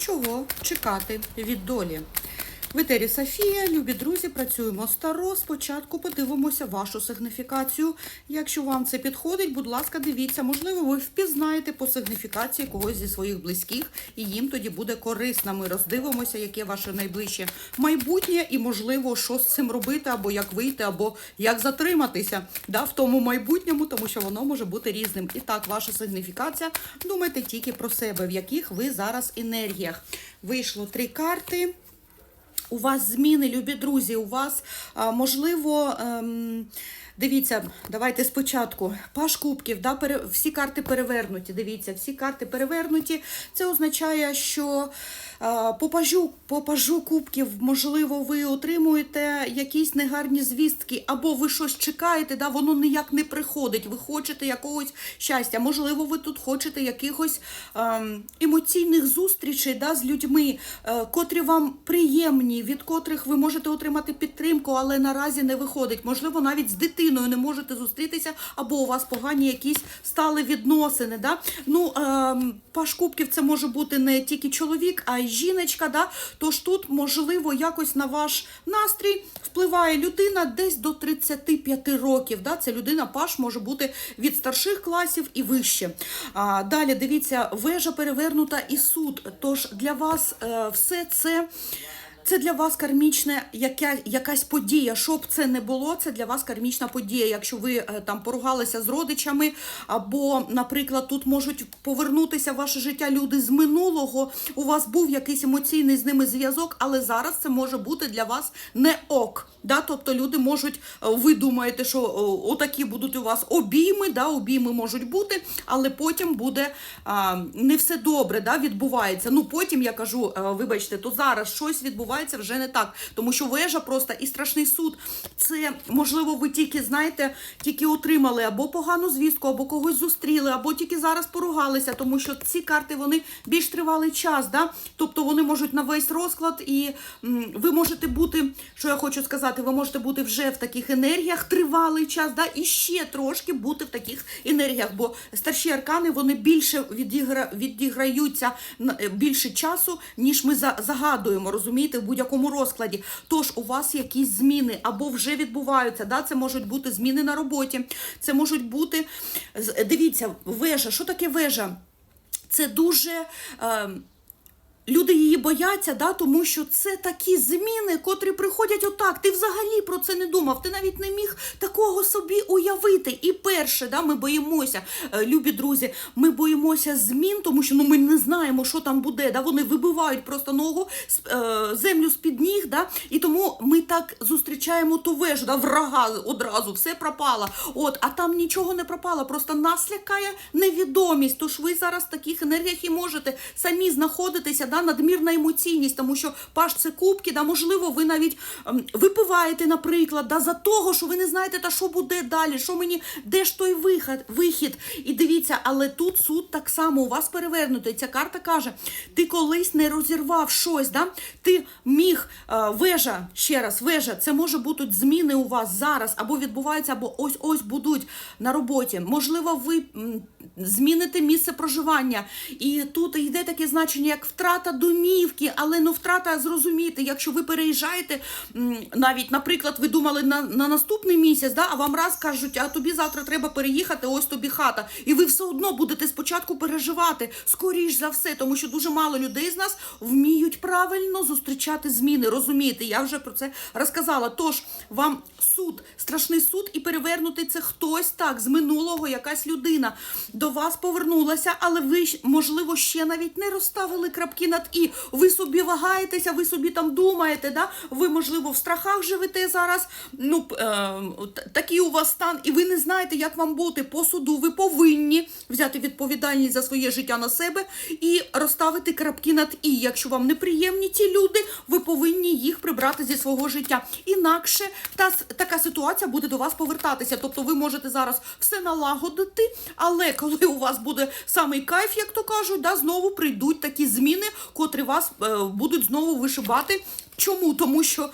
Чого чекати від долі? Етері Софія, любі друзі, працюємо старо. Спочатку подивимося вашу сигніфікацію. Якщо вам це підходить, будь ласка, дивіться, можливо, ви впізнаєте по сигніфікації когось зі своїх близьких, і їм тоді буде корисно. Ми роздивимося, яке ваше найближче майбутнє, і можливо, що з цим робити, або як вийти, або як затриматися да, в тому майбутньому, тому що воно може бути різним. І так, ваша сигніфікація. Думайте тільки про себе, в яких ви зараз енергіях. Вийшло три карти. У вас зміни, любі друзі, у вас можливо. Ем, Дивіться, давайте спочатку. Паш кубків, да, пере, всі карти перевернуті. Дивіться, всі карти перевернуті. Це означає, що а, по, пажу, по пажу кубків, можливо, ви отримуєте якісь негарні звістки, або ви щось чекаєте, да, воно ніяк не приходить. Ви хочете якогось щастя. Можливо, ви тут хочете якихось ем, емоційних зустрічей да, з людьми, е, котрі вам приємні, від котрих ви можете отримати підтримку, але наразі не виходить. Можливо, навіть з дитиною не можете зустрітися, або у вас погані якісь стали відносини. Да? Ну, ем, паш кубків це може бути не тільки чоловік, а й жіночка. Да? Tож тут, можливо, якось на ваш настрій впливає людина десь до 35 років. Да? Це людина паш може бути від старших класів і вище. А, далі дивіться, вежа перевернута і суд. Тож для вас е, все це. Це для вас кармічна яка, якась подія. Що б це не було, це для вас кармічна подія. Якщо ви е, там поругалися з родичами, або, наприклад, тут можуть повернутися в ваше життя люди з минулого. У вас був якийсь емоційний з ними зв'язок, але зараз це може бути для вас не ок. Да? Тобто люди можуть, е, ви думаєте, що о, отакі будуть у вас обійми, да? обійми можуть бути, але потім буде а, не все добре, да? відбувається. Ну потім я кажу, е, вибачте, то зараз щось відбувається вже не так, тому що вежа просто і страшний суд. Це можливо, ви тільки знаєте, тільки отримали або погану звістку, або когось зустріли, або тільки зараз поругалися, тому що ці карти вони більш тривалий час. Да? Тобто вони можуть на весь розклад, і ви можете бути, що я хочу сказати, ви можете бути вже в таких енергіях тривалий час, да? і ще трошки бути в таких енергіях, бо старші аркани вони більше відігра... відіграються е, більше часу, ніж ми за- загадуємо, розумієте, в будь-якому розкладі. Тож у вас якісь зміни або вже відбуваються. Да? Це можуть бути зміни на роботі, це можуть бути. Дивіться, вежа. Що таке вежа? Це дуже. Е, Люди її бояться, да, тому що це такі зміни, котрі приходять отак. Ти взагалі про це не думав. Ти навіть не міг такого собі уявити. І перше, да, ми боїмося, е, любі друзі, ми боїмося змін, тому що ну ми не знаємо, що там буде. Да, вони вибивають просто ногу е, землю з під ніг. Да, і тому ми так зустрічаємо ту вежу, да, врага одразу, все пропало. От, а там нічого не пропало. Просто нас лякає невідомість. Тож ви зараз в таких енергіях і можете самі знаходитися, да, надмірна емоційність, тому що паш це кубки, да, можливо, ви навіть ем, випиваєте, наприклад, да, за того, що ви не знаєте, та що буде далі, що мені, де ж той вихід, вихід. І дивіться, але тут суд так само у вас перевернутий. Ця карта каже: ти колись не розірвав щось, да? ти міг е, вежа, ще раз, вежа, це може бути зміни у вас зараз, або відбуваються, або ось ось будуть на роботі. Можливо, ви зміните місце проживання. І тут йде таке значення, як втрата домівки, але ну втрата зрозуміти, якщо ви переїжджаєте, навіть, наприклад, ви думали на, на наступний місяць, да, а вам раз кажуть, а тобі завтра треба переїхати, ось тобі хата. І ви все одно будете спочатку переживати, скоріш за все, тому що дуже мало людей з нас вміють правильно зустрічати зміни. Розумієте, я вже про це розказала. Тож вам суд, страшний суд, і перевернутий це хтось так з минулого, якась людина до вас повернулася, але ви можливо ще навіть не розставили крапки над і. Ви собі вагаєтеся, ви собі там думаєте, да? ви, можливо, в страхах живете зараз. Ну, е, такий у вас стан, і ви не знаєте, як вам бути по суду. Ви повинні взяти відповідальність за своє життя на себе і розставити крапки над і. Якщо вам неприємні ті люди, ви повинні їх прибрати зі свого життя. Інакше та така ситуація буде до вас повертатися. Тобто ви можете зараз все налагодити, але коли у вас буде самий кайф, як то кажуть, да, знову прийдуть такі зміни, котрі вас е, будуть знову вишибати Чому? Тому що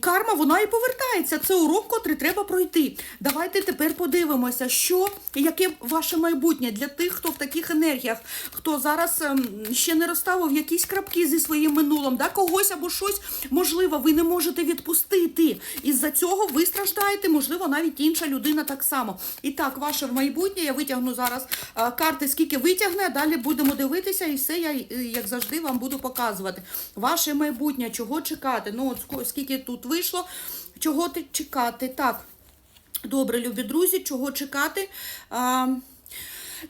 карма вона і повертається. Це урок, котрий треба пройти. Давайте тепер подивимося, що яке ваше майбутнє для тих, хто в таких енергіях, хто зараз ем, ще не розставив якісь крапки зі своїм минулим, да, когось або щось можливо, ви не можете відпустити. Із-за цього ви страждаєте, можливо, навіть інша людина так само. І так, ваше майбутнє, я витягну зараз карти, скільки витягне, далі будемо дивитися, і все я, е, як завжди, вам буду показувати. Ваше майбутнє, чого чекати? Ну, от скільки тут вийшло, чого ти чекати? Так. Добре, любі друзі, чого чекати? А,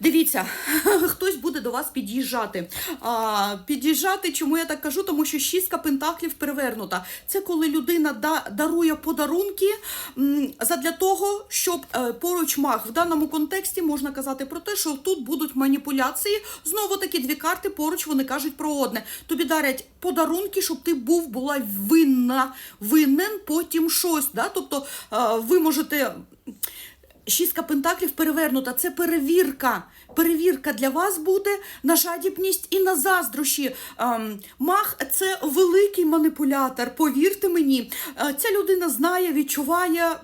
Дивіться, хтось буде до вас під'їжджати. А, під'їжджати, чому я так кажу? Тому що шістка пентаклів перевернута. Це коли людина да, дарує подарунки задля того, щоб е, поруч маг. В даному контексті можна казати про те, що тут будуть маніпуляції. Знову таки дві карти поруч вони кажуть про одне. Тобі дарять подарунки, щоб ти був, була винна, винен потім щось. Да? Тобто е, ви можете. Шістка пентаклів перевернута. Це перевірка. Перевірка для вас буде на жадібність і на заздрощі. Ем, мах це великий маніпулятор. Повірте мені, Е, ця людина знає, відчуває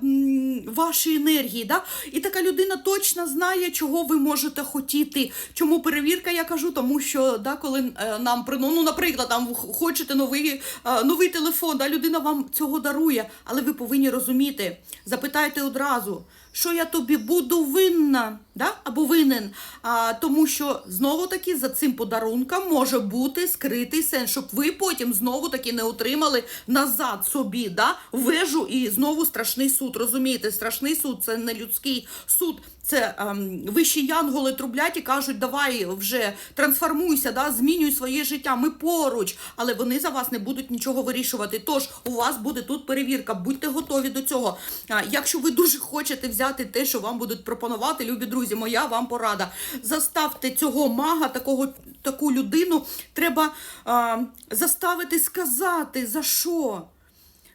ваші енергії. Да? І така людина точно знає, чого ви можете хотіти. Чому перевірка, я кажу, тому що да, коли е, нам ну, ну, наприклад, там хочете новий, е, новий телефон, да, людина вам цього дарує, але ви повинні розуміти. Запитайте одразу що я тобі буду винна, да? або винен. А, тому що знову таки за цим подарунком може бути скритий сенс, щоб ви потім знову таки не отримали назад собі да? вежу і знову страшний суд. Розумієте, страшний суд це не людський суд. Це ем, вищі янголи трублять і кажуть, давай вже трансформуйся, да, змінюй своє життя. Ми поруч, але вони за вас не будуть нічого вирішувати. Тож у вас буде тут перевірка. Будьте готові до цього. А, якщо ви дуже хочете взяти те, що вам будуть пропонувати, любі друзі, моя вам порада. Заставте цього мага, такого таку людину, треба а, заставити сказати за що.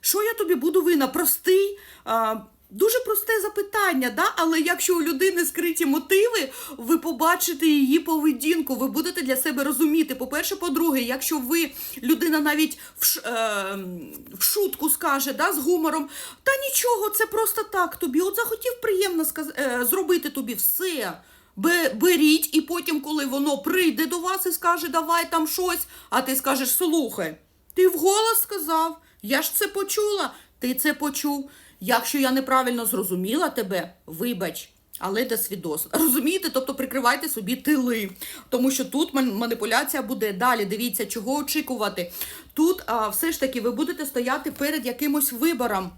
Що я тобі буду винна? Простий. А, Дуже просте запитання, да? але якщо у людини скриті мотиви, ви побачите її поведінку, ви будете для себе розуміти. По-перше, по-друге, якщо ви людина навіть в, е, в шутку скаже да, з гумором, та нічого, це просто так тобі. От захотів приємно сказ... е, зробити тобі все. Бе- Беріть, і потім, коли воно прийде до вас і скаже, давай там щось, а ти скажеш, слухай, ти вголос сказав, я ж це почула, ти це почув. Якщо я неправильно зрозуміла тебе, вибач. Але до свідос. Розумієте? Тобто прикривайте собі тили. Тому що тут маніпуляція буде далі. Дивіться, чого очікувати. Тут а, все ж таки ви будете стояти перед якимось вибором.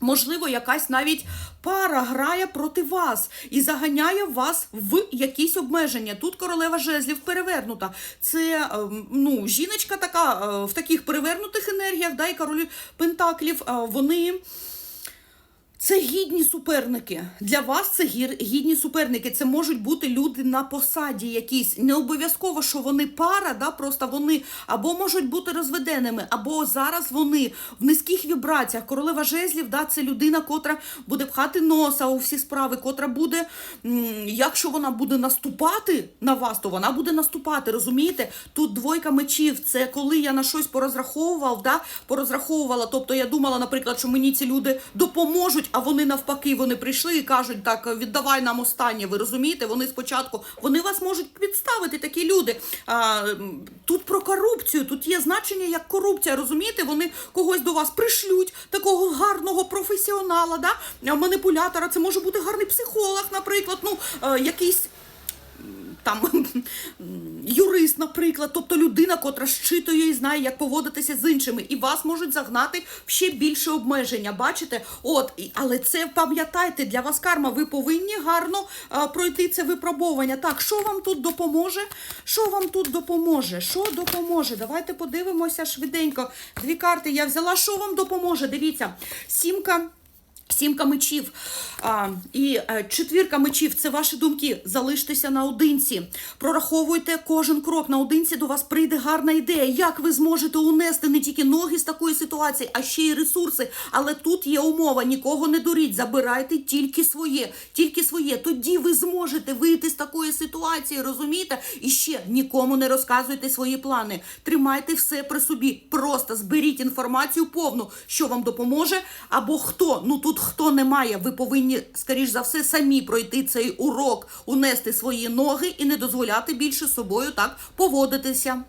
Можливо, якась навіть пара грає проти вас і заганяє вас в якісь обмеження. Тут королева жезлів перевернута. Це ем, ну, жіночка така е, в таких перевернутих енергіях, да, і королі пентаклів. е, Вони. Це гідні суперники. Для вас це гідні суперники. Це можуть бути люди на посаді якісь. Не обов'язково, що вони пара, да, просто вони або можуть бути розведеними, або зараз вони в низьких вібраціях. Королева жезлів, да, це людина, котра буде пхати носа у всі справи, котра буде, якщо вона буде наступати на вас, то вона буде наступати. Розумієте? Тут двойка мечів. Це коли я на щось порозраховував, да, порозраховувала. Тобто я думала, наприклад, що мені ці люди допоможуть, а вони навпаки вони прийшли і кажуть, так віддавай нам останнє. Ви розумієте? Вони спочатку вони вас можуть підставити, такі люди. А, тут про корупцію, тут є значення як корупція. Розумієте? Вони когось до вас пришлють, такого гарного професіонала, да? маніпулятора. Це може бути гарний психолог, наприклад, ну е, якийсь там юрист, наприклад, тобто людина, котра щитує і знає, як поводитися з іншими, і вас можуть загнати в ще більше обмеження. Бачите? От, але це пам'ятайте, для вас карма. Ви повинні гарно а, пройти це випробовування. Так, що вам тут допоможе? Що вам тут допоможе? Що допоможе? Давайте подивимося швиденько. Дві карти я взяла. Що вам допоможе? Дивіться, сімка. Сімка мечів а, і е, четвірка мечів це ваші думки. Залиштеся наодинці. Прораховуйте кожен крок. Наодинці до вас прийде гарна ідея. Як ви зможете унести не тільки ноги з такої ситуації, а ще й ресурси. Але тут є умова: нікого не дуріть. Забирайте тільки своє, тільки своє. Тоді ви зможете вийти з такої ситуації. Розумієте? І ще нікому не розказуйте свої плани. Тримайте все при собі. Просто зберіть інформацію повну, що вам допоможе, або хто. Ну тут хто не має, Ви повинні, скоріш за все, самі пройти цей урок, унести свої ноги і не дозволяти більше собою так поводитися.